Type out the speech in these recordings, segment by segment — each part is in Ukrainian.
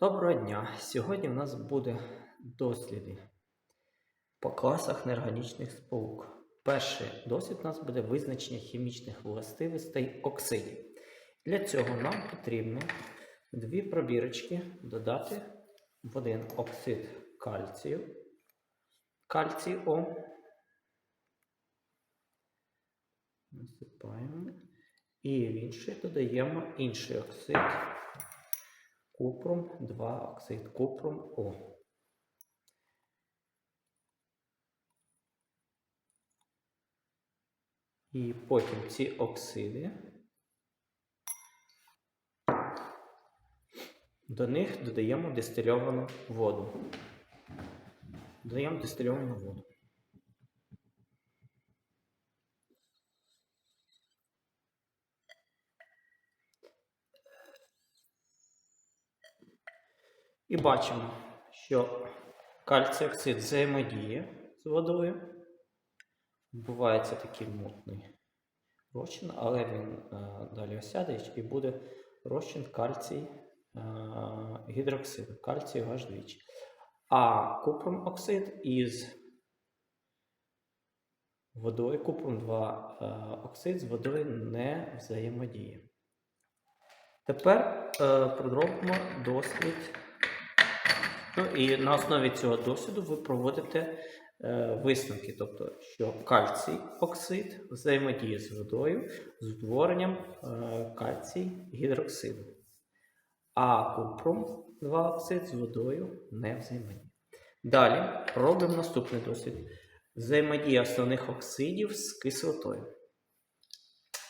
Доброго дня! Сьогодні у нас буде досліди по класах неорганічних сполук. Перший дослід у нас буде визначення хімічних властивостей оксидів. Для цього нам потрібно дві пробірочки додати в один оксид кальцію, кальцій. Насипаємо. І в інший додаємо інший оксид купрум 2 оксид купрум О. І потім ці оксиди до них додаємо дистильовану воду. Додаємо дистильовану воду. І бачимо, що кальцій оксид взаємодіє з водою. Відбувається такий мутний розчин, але він е, далі осяде і буде розчин кальцій е, гідроксиду, аж двічі. А купрум оксид із водою, купрум 2 е, оксид з водою не взаємодіє. Тепер е, продовжимо дослід. Ну і на основі цього досвіду ви проводите е, висновки, тобто, що кальцій оксид взаємодіє з водою з утворенням е, кальцій гідроксиду, а купрум 2 оксид з водою не взаємодіє. Далі робимо наступний досвід. Взаємодія основних оксидів з кислотою.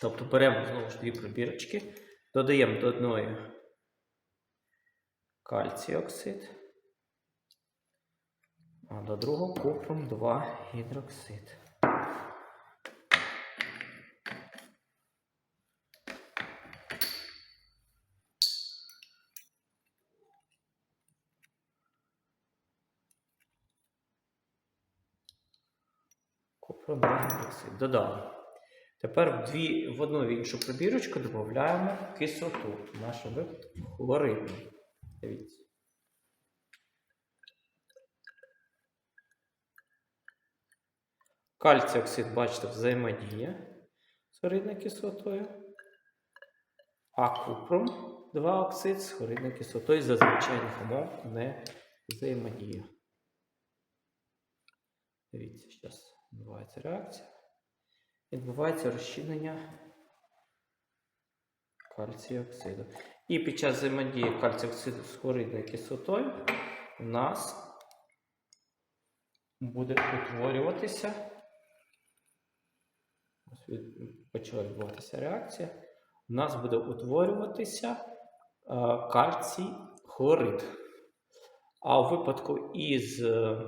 Тобто беремо знову ж дві пробірочки, додаємо до одної кальцій оксид. А до другого купрум 2 гідроксид. Купрум 2 гідроксид. Додали. Тепер в, дві, в одну в іншу пробірочку додаємо кислоту. В нашому випадку хлоридну. Дивіться. Кальцій оксид, бачите, взаємодіє з хлоридною кислотою. А купрум 2 оксид з хлоридною кислотою за звичайних умов не взаємодіє. Дивіться, зараз відбувається реакція. Відбувається розчинення кальцію оксиду. І під час взаємодії кальцію оксиду з хлоридною кислотою у нас буде утворюватися. Почала відбуватися реакція. У нас буде утворюватися е, кальцій хлорид. А у випадку із е,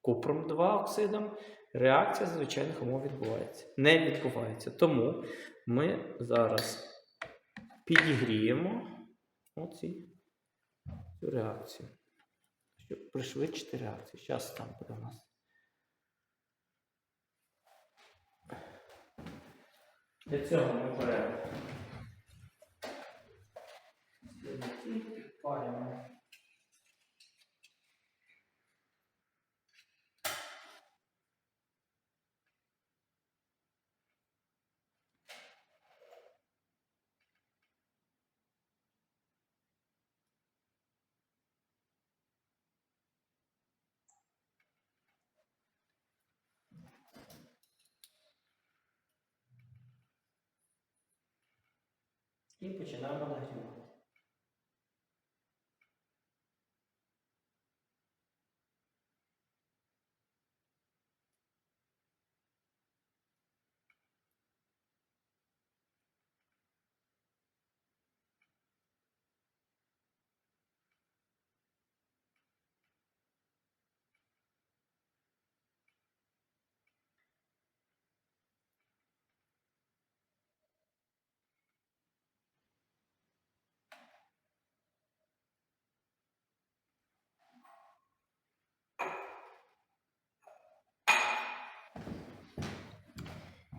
купром 2 оксидом реакція звичайних умов відбувається. Не відбувається. Тому ми зараз підігріємо оці, цю реакцію, щоб пришвидшити реакцію. Зараз там буде у нас. Для цього ми беремо сірники, підпалюємо. І починаємо нагрівати.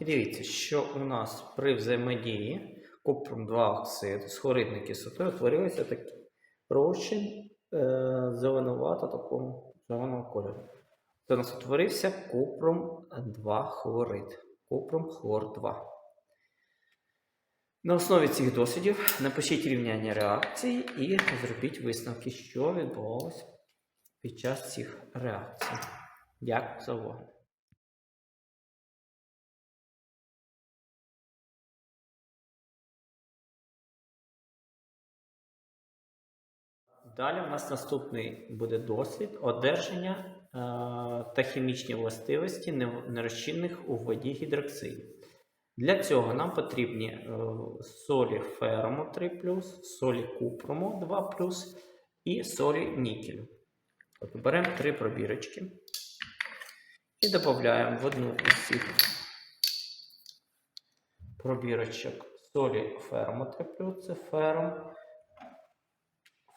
І дивіться, що у нас при взаємодії купрум 2 оксид з хлоридною кислотою утворюється такі розчин е, зеленувато такого зеленого кольору. Це у нас утворився купром 2 хлорид. Купром хлор 2. На основі цих дослідів напишіть рівняння реакції і зробіть висновки, що відбувалося під час цих реакцій. Дякую за увагу. Далі у нас наступний буде дослід одержання е, та хімічні властивості нерозчинних у воді гідроксидів. Для цього нам потрібні е, солі ферому 3 солі купрому 2 і солі нікелю. От беремо три пробірочки і додаємо в одну із цих пробірочок солі ферму 3 це фером,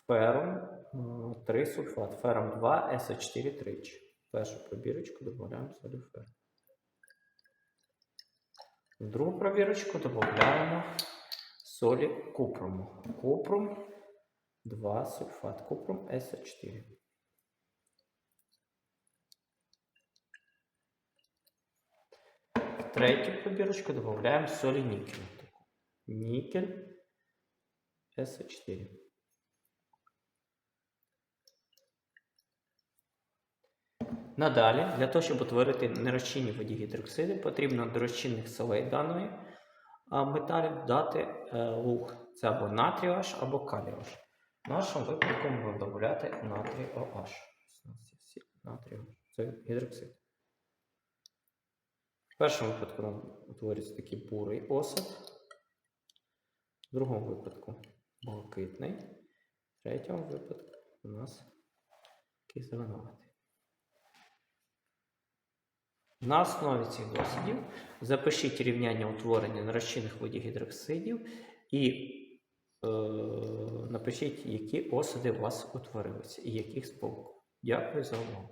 ферум 3 сульфат, ферум 2, СО4 тричі. Першу пробірочку додаємо солі ферум. В другу пробірочку додаємо солі купруму. Купрум 2 сульфат, купрум СО4. В третю пробірочку додаємо солі нікелю. Нікель СО4. Надалі, для того, щоб утворити нерозчинні воді гідроксиди, потрібно до розчинних солей даної металів додати е, луг. Це або натрій OH, або калій OH. В нашому випадку ми будемо додати натрій OH. Це гідроксид. В першому випадку нам утворюється такий бурий осад. В другому випадку блакитний. В третьому випадку у нас такий зеленуватий. На основі цих дослідів запишіть рівняння утворення нерозчинних воді гідроксидів і е, напишіть, які осади у вас утворилися і яких сполук. Дякую за увагу.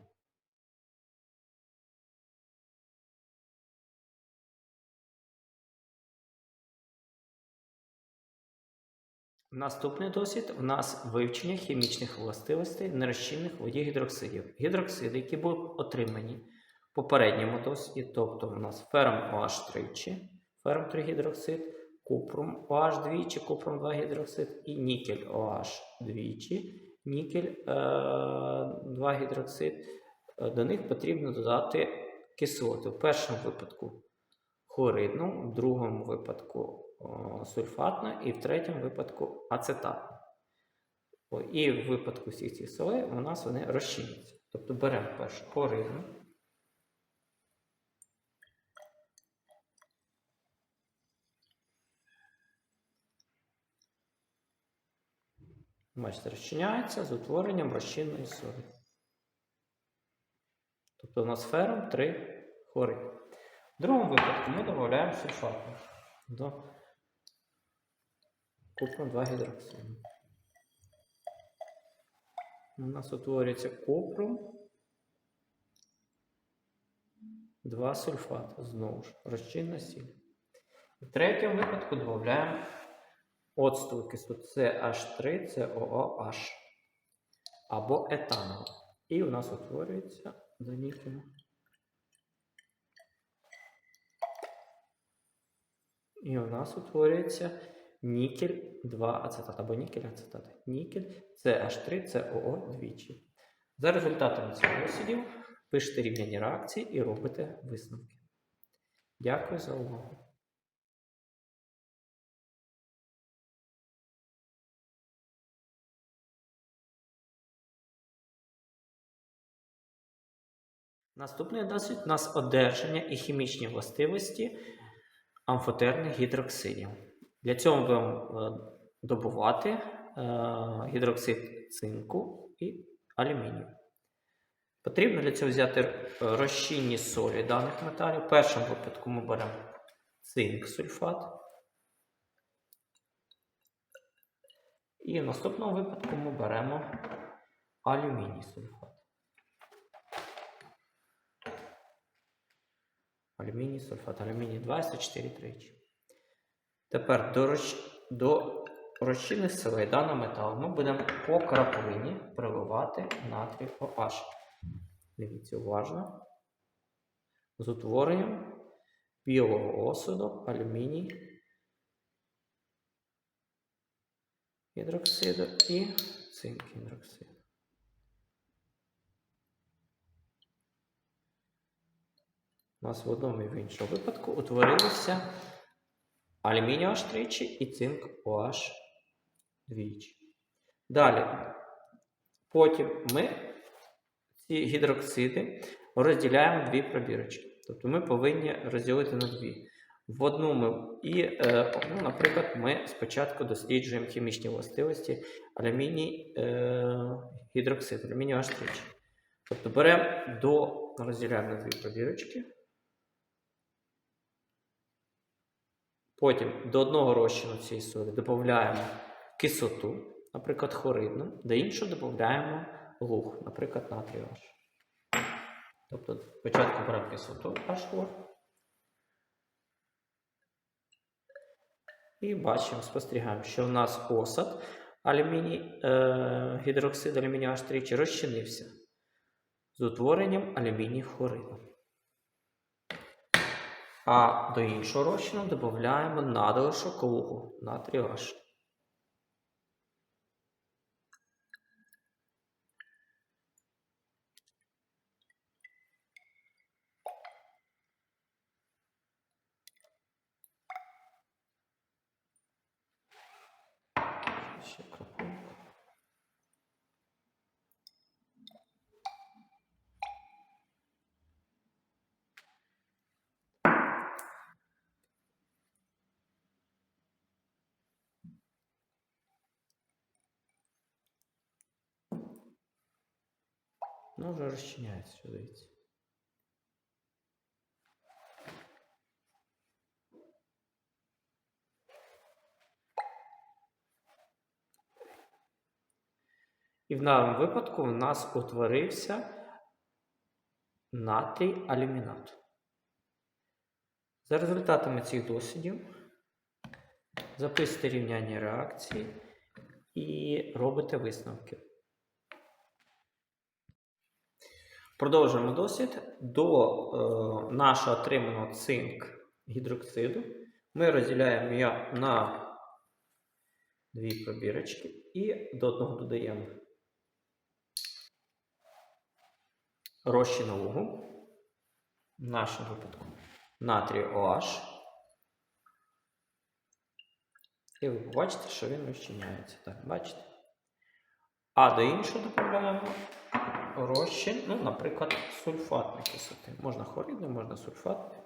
Наступний досвід у нас вивчення хімічних властивостей нерозчинних воді гідроксидів. Гідроксиди, які були отримані попередньому досвіді, тобто у нас ферм OH тричі, ферм 3 гідроксид, купрум OH двічі, купрум 2 гідроксид і нікель OH двічі, нікель е, 2 гідроксид. Е, До них потрібно додати кислоту. В першому випадку хлоридну, в другому випадку сульфатну і в третьому випадку ацетатну. І в випадку всіх цих солей у нас вони розчиняться. Тобто беремо першу хлоридну. Бачите, розчиняється з утворенням розчинної солі. Тобто у нас фером 3 хлорид. В другому випадку ми додаємо сульфатну до купрум 2 гідроксиду. У нас утворюється купрум 2 сульфат. Знову ж розчинна сіль. В третьому випадку додаємо оцтову кислоту CH3, COOH або етанол. І у нас утворюється нікелю. І у нас утворюється нікель 2 ацетат або нікель ацетат. Нікель CH3, COO двічі. За результатами цих дослідів пишете рівняння реакції і робите висновки. Дякую за увагу. Наступний досвід у нас одержання і хімічні властивості амфотерних гідроксидів. Для цього ми будемо е, добувати е, гідроксид цинку і алюмінію. Потрібно для цього взяти е, розчинні солі даних металів. В першому випадку ми беремо цинк сульфат. І в наступному випадку ми беремо алюміній сульфат. Алюміній сульфат, алюміній 2, 4 тричі. Тепер до, роч... до розчинних даного металу ми будемо по краплині приливати натрій OH. Дивіться уважно. З утворенням білого осаду, алюміній, гідроксиду і цинк гідроксиду. У нас в одному і в іншому випадку утворилися алюміній OH тричі і цинк OH двічі. Далі, потім ми ці гідроксиди розділяємо дві пробірочки. Тобто ми повинні розділити на дві. В одну ми і, е, ну, наприклад, ми спочатку досліджуємо хімічні властивості алюміній е, гідроксид, алюміній OH тричі. Тобто беремо до розділяємо на дві пробірочки. Потім до одного розчину цієї соди додаємо кислоту, наприклад, хлоридну, до іншого додаємо луг, наприклад, натрій OH. Тобто спочатку беремо кислоту H4. І бачимо, спостерігаємо, що у нас осад алюміній, е, гідроксид алюмінію H3 розчинився з утворенням алюміній хлориду. А до іншого розчину додаємо надлишок лугу натрій Ну, вже розчиняється, що дивіться. І в даному випадку у нас утворився натрій алюмінат. За результатами цих дослідів записуйте рівняння реакції і робите висновки. Продовжуємо дослід. До е, нашого отриманого цинк гідроксиду ми розділяємо його на дві пробірочки і до одного додаємо розчин лугу, в нашому випадку натрій OH. І ви побачите, що він розчиняється. Так, бачите? А до іншого додаємо розчин, ну, наприклад, сульфатної кислоти. Можна хлоридну, можна сульфатну.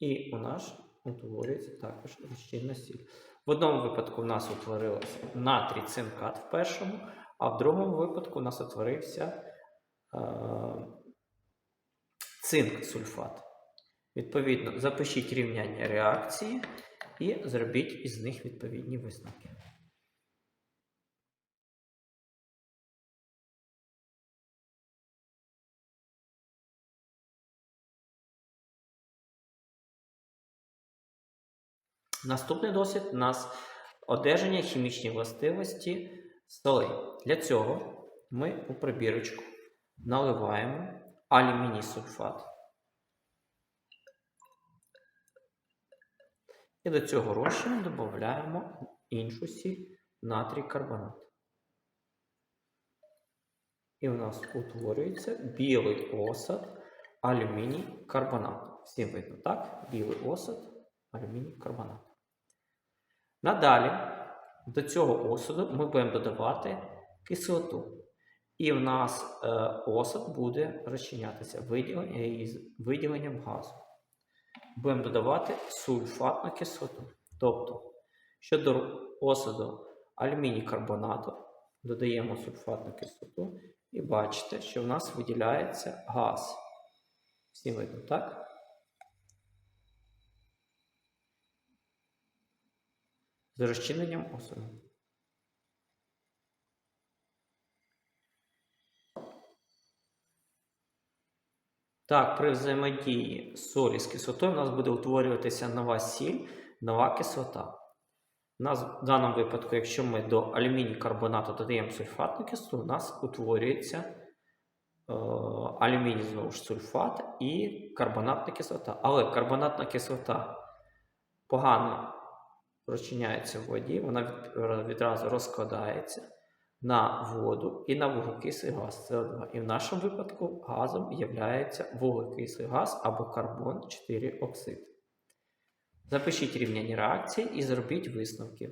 І у нас утворюється також розчинна сіль. В одному випадку в нас утворився натрій цинкат в першому, а в другому випадку у нас утворився е, цинк сульфат. Відповідно, запишіть рівняння реакції і зробіть із них відповідні висновки. Наступний досвід у нас одержання хімічні властивості солей. Для цього ми у прибірочку наливаємо алюміній сульфат. І до цього розчину додаємо іншу сіль натрій карбонат. І у нас утворюється білий осад алюміній карбонат. Всім видно, так? Білий осад алюміній карбонат. Надалі до цього осаду ми будемо додавати кислоту. І в нас е, осад буде розчинятися із виділенням газу. Будемо додавати сульфатну кислоту. Тобто, щодо осаду алюміній карбонату, додаємо сульфатну кислоту і бачите, що в нас виділяється газ. Всі видно, так? З розчиненням осаду. Так, при взаємодії солі з кислотою у нас буде утворюватися нова сіль, нова кислота. У нас в даному випадку, якщо ми до алюміній карбонату додаємо сульфатну кислоту, у нас утворюється е, алюміній знову ж сульфат і карбонатна кислота. Але карбонатна кислота погано розчиняється в воді, вона відразу розкладається на воду і на вуглекислий газ СО2. І в нашому випадку газом є вуглекислий газ або карбон 4 оксид. Запишіть рівняння реакції і зробіть висновки.